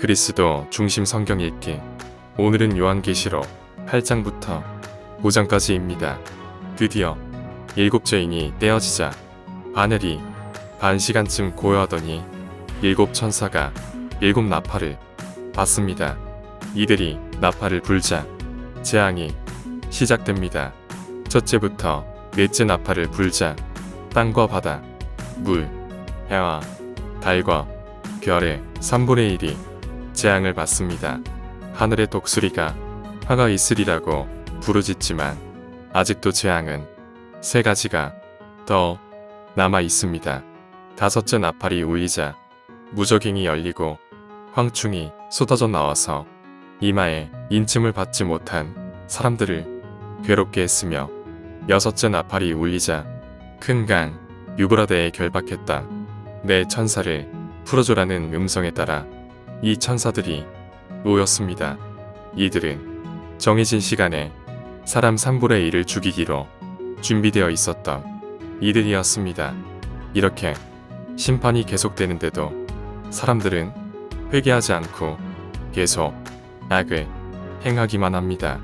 그리스도 중심 성경 읽기. 오늘은 요한계시록 8장부터 5장까지입니다. 드디어 일곱 죄인이 떼어지자 바늘이 반 시간쯤 고요하더니 일곱 천사가 일곱 나팔을 받습니다. 이들이 나팔을 불자 재앙이 시작됩니다. 첫째부터 넷째 나팔을 불자 땅과 바다, 물, 해와 달과 별의 3분의 1이 재앙을 받습니다. 하늘의 독수리가 화가 있으리라고 부르짖지만 아직도 재앙은 세 가지가 더 남아 있습니다. 다섯째 나팔이 울리자 무적행이 열리고 황충이 쏟아져 나와서 이마에 인침을 받지 못한 사람들을 괴롭게 했으며 여섯째 나팔이 울리자 큰 강 유브라데에 결박했다. 내 천사를 풀어줘라는 음성에 따라 이 천사들이 모였습니다. 이들은 정해진 시간에 사람 3분의 1을 죽이기로 준비되어 있었던 이들이었습니다. 이렇게 심판이 계속되는데도 사람들은 회개하지 않고 계속 악을 행하기만 합니다.